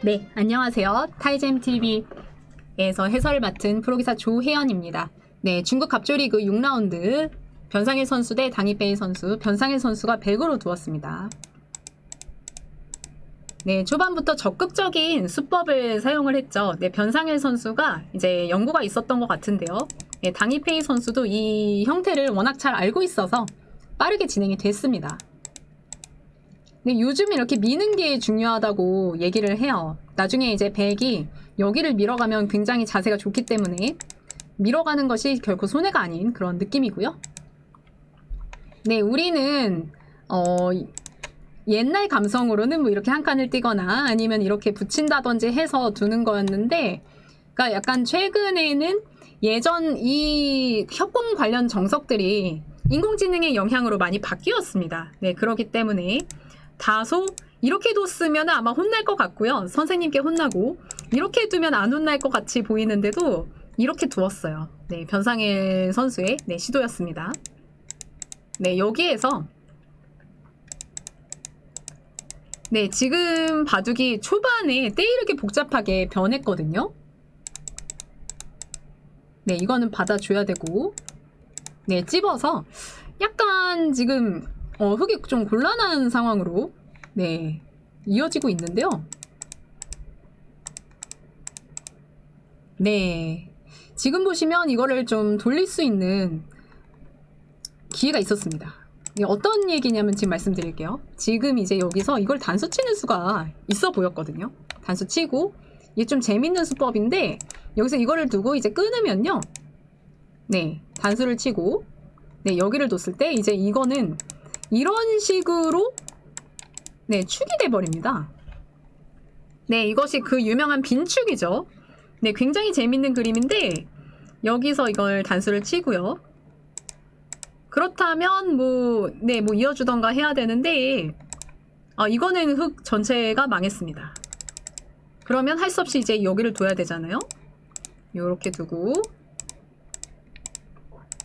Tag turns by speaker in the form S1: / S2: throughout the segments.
S1: 네, 안녕하세요. 타이젠 TV에서 해설을 맡은 프로기사 조혜연입니다. 네, 중국 갑조리그 6라운드 변상일 선수 대 당이페이 선수, 변상일 선수가 100으로 두었습니다. 네, 초반부터 적극적인 수법을 사용을 했죠. 네, 변상일 선수가 이제 연구가 있었던 것 같은데요. 네, 당이페이 선수도 이 형태를 워낙 잘 알고 있어서 빠르게 진행이 됐습니다. 근데 요즘 이렇게 미는 게 중요하다고 얘기를 해요. 나중에 이제 백이 여기를 밀어가면 굉장히 자세가 좋기 때문에 밀어가는 것이 결코 손해가 아닌 그런 느낌이고요. 네, 우리는 어 옛날 감성으로는 뭐 이렇게 한 칸을 띄거나 아니면 이렇게 붙인다든지 해서 두는 거였는데, 그러니까 약간 최근에는 예전 이 협공 관련 정석들이 인공지능의 영향으로 많이 바뀌었습니다. 네, 그렇기 때문에 다소 이렇게 뒀으면 아마 혼날 것 같고요. 선생님께 혼나고 이렇게 두면 안 혼날 것 같이 보이는데도 이렇게 두었어요. 네, 변상일 선수의 네, 시도였습니다. 네, 여기에서 네, 지금 바둑이 초반에 때이르게 복잡하게 변했거든요. 네, 이거는 받아줘야 되고, 네, 찝어서 약간 지금 어, 흙이 좀 곤란한 상황으로 네, 이어지고 있는데요. 네, 지금 보시면 이거를 좀 돌릴 수 있는 기회가 있었습니다. 네, 어떤 얘기냐면 지금 말씀드릴게요. 지금 이제 여기서 이걸 단수 치는 수가 있어 보였거든요. 단수 치고 이게 좀 재밌는 수법인데 여기서 이거를 두고 이제 끊으면요. 네, 단수를 치고 네, 여기를 뒀을 때 이제 이거는 이런 식으로 네, 축이 돼 버립니다. 네, 이것이 그 유명한 빈축이죠. 네, 굉장히 재밌는 그림인데 여기서 이걸 단수를 치고요. 그렇다면 뭐, 네, 뭐 이어주던가 해야 되는데, 아, 이거는 흙 전체가 망했습니다. 그러면 할 수 없이 이제 여기를 둬야 되잖아요. 요렇게 두고.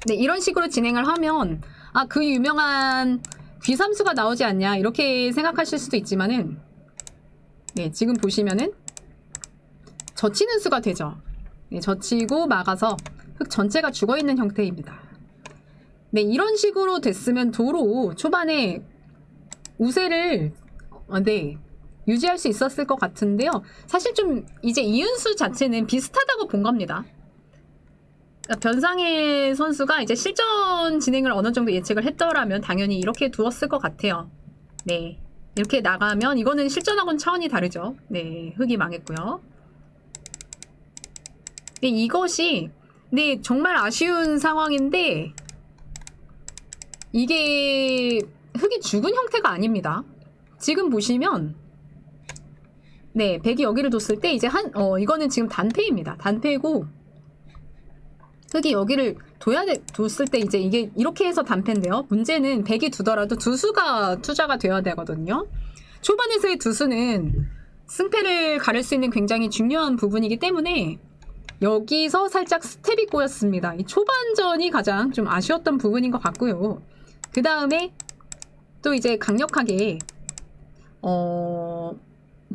S1: 네, 이런 식으로 진행을 하면, 아, 그 유명한 귀삼수가 나오지 않냐, 이렇게 생각하실 수도 있지만은, 네, 지금 보시면은, 젖히는 수가 되죠. 네, 젖히고 막아서 흙 전체가 죽어 있는 형태입니다. 네, 이런 식으로 됐으면 도로 초반에 우세를 어, 네, 유지할 수 있었을 것 같은데요. 사실 좀 이제 이윤수 자체는 비슷하다고 본 겁니다. 그러니까 변상일 선수가 이제 실전 진행을 어느 정도 예측을 했더라면 당연히 이렇게 두었을 것 같아요. 네. 이렇게 나가면 이거는 실전하고는 차원이 다르죠. 네. 흙이 망했고요. 네, 이것이 네, 정말 아쉬운 상황인데 이게 흙이 죽은 형태가 아닙니다. 지금 보시면 네, 백이 여기를 뒀을 때 이제 한 어 이거는 지금 단패입니다. 단패고 흙이 여기를 둬야 돼, 뒀을 때 이제 이게 이렇게 해서 단패인데요. 문제는 백이 두더라도 두 수가 투자가 되어야 되거든요. 초반에서의 두 수는 승패를 가를 수 있는 굉장히 중요한 부분이기 때문에 여기서 살짝 스텝이 꼬였습니다. 이 초반전이 가장 좀 아쉬웠던 부분인 것 같고요. 그 다음에 또 이제 강력하게 어.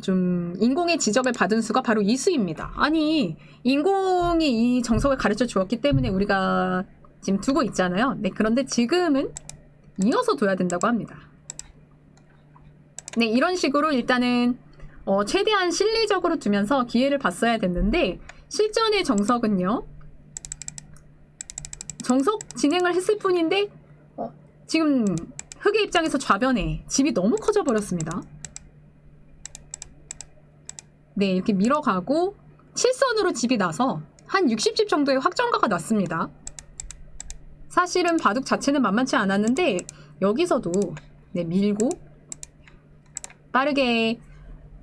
S1: 좀 인공의 지적을 받은 수가 바로 이수입니다. 아니 인공이 이 정석을 가르쳐 주었기 때문에 우리가 지금 두고 있잖아요. 네 그런데 지금은 이어서 둬야 된다고 합니다. 네 이런 식으로 일단은 어, 최대한 실리적으로 두면서 기회를 봤어야 됐는데 실전의 정석은요. 정석 진행을 했을 뿐인데 어, 지금 흑의 입장에서 좌변에 집이 너무 커져 버렸습니다. 네, 이렇게 밀어가고 7선으로 집이 나서 한 60집 정도의 확정가가 났습니다. 사실은 바둑 자체는 만만치 않았는데 여기서도 네, 밀고 빠르게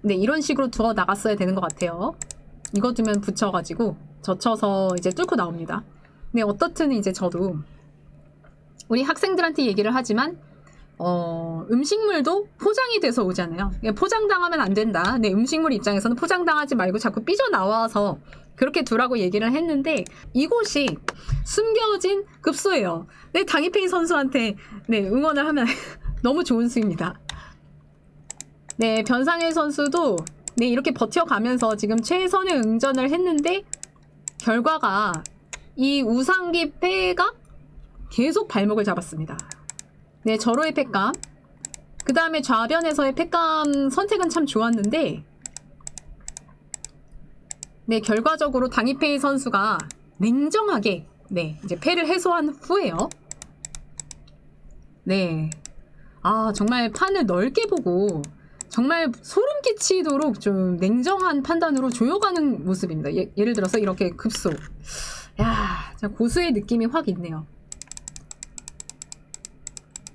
S1: 네, 이런 식으로 두어 나갔어야 되는 것 같아요. 이거 두면 붙여가지고 젖혀서 이제 뚫고 나옵니다. 네, 어떻든 이제 저도 우리 학생들한테 얘기를 하지만 어, 음식물도 포장이 돼서 오잖아요. 포장당하면 안 된다. 네, 음식물 입장에서는 포장당하지 말고 자꾸 삐져나와서 그렇게 두라고 얘기를 했는데 이곳이 숨겨진 급소예요. 네, 당이페이 선수한테 네, 응원을 하면 너무 좋은 수입니다. 네, 변상일 선수도 네, 이렇게 버텨가면서 지금 최선의 응전을 했는데 결과가 이 우상기 패가 계속 발목을 잡았습니다. 네, 절호의 패감. 그 다음에 좌변에서의 패감 선택은 참 좋았는데 네, 결과적으로 당이페이 선수가 냉정하게 네, 이제 패를 해소한 후에요. 네. 아, 정말 판을 넓게 보고 정말 소름 끼치도록 좀 냉정한 판단으로 조여가는 모습입니다. 예, 를 들어서 이렇게 급소. 야, 고수의 느낌이 확 있네요.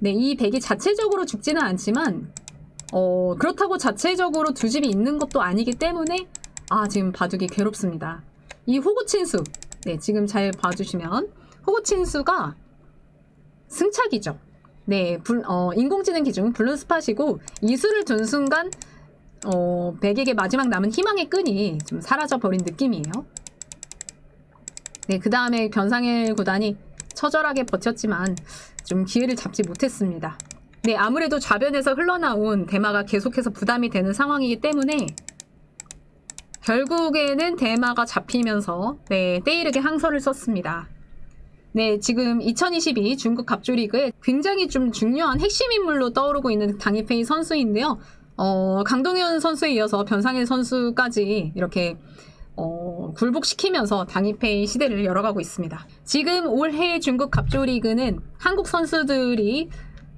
S1: 네, 이 백이 자체적으로 죽지는 않지만, 어, 그렇다고 자체적으로 두 집이 있는 것도 아니기 때문에, 아, 지금 바둑이 괴롭습니다. 이 호구친수, 네, 지금 잘 봐주시면, 호구친수가 승착이죠. 네, 불, 어, 인공지능 기준 블루 스팟이고 이 수를 둔 순간 어, 백에게 마지막 남은 희망의 끈이 좀 사라져 버린 느낌이에요. 네, 그 다음에 변상일 구단이 처절하게 버텼지만 좀 기회를 잡지 못했습니다. 네, 아무래도 좌변에서 흘러나온 대마가 계속해서 부담이 되는 상황이기 때문에 결국에는 대마가 잡히면서 네, 때이르게 항서를 썼습니다. 네, 지금 2022 중국 갑조리그에 굉장히 좀 중요한 핵심 인물로 떠오르고 있는 당이페이 선수인데요. 어, 강동현 선수에 이어서 변상일 선수까지 이렇게 어, 굴복시키면서 당이페이 시대를 열어가고 있습니다. 지금 올해 중국 갑조리그는 한국 선수들이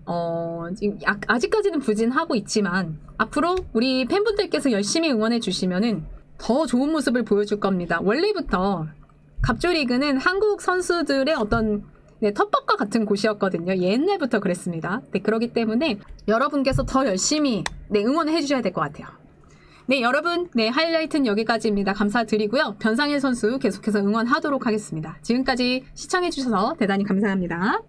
S1: 어, 지금 약- 아직까지는 부진하고 있지만 앞으로 우리 팬분들께서 열심히 응원해 주시면은 더 좋은 모습을 보여줄 겁니다. 원래부터 갑조리그는 한국 선수들의 어떤 네, 텃밭과 같은 곳이었거든요. 옛날부터 그랬습니다. 네, 그렇기 때문에 여러분께서 더 열심히 네, 응원해 주셔야 될 것 같아요. 네, 여러분. 네, 하이라이트는 여기까지입니다. 감사드리고요. 변상일 선수 계속해서 응원하도록 하겠습니다. 지금까지 시청해주셔서 대단히 감사합니다.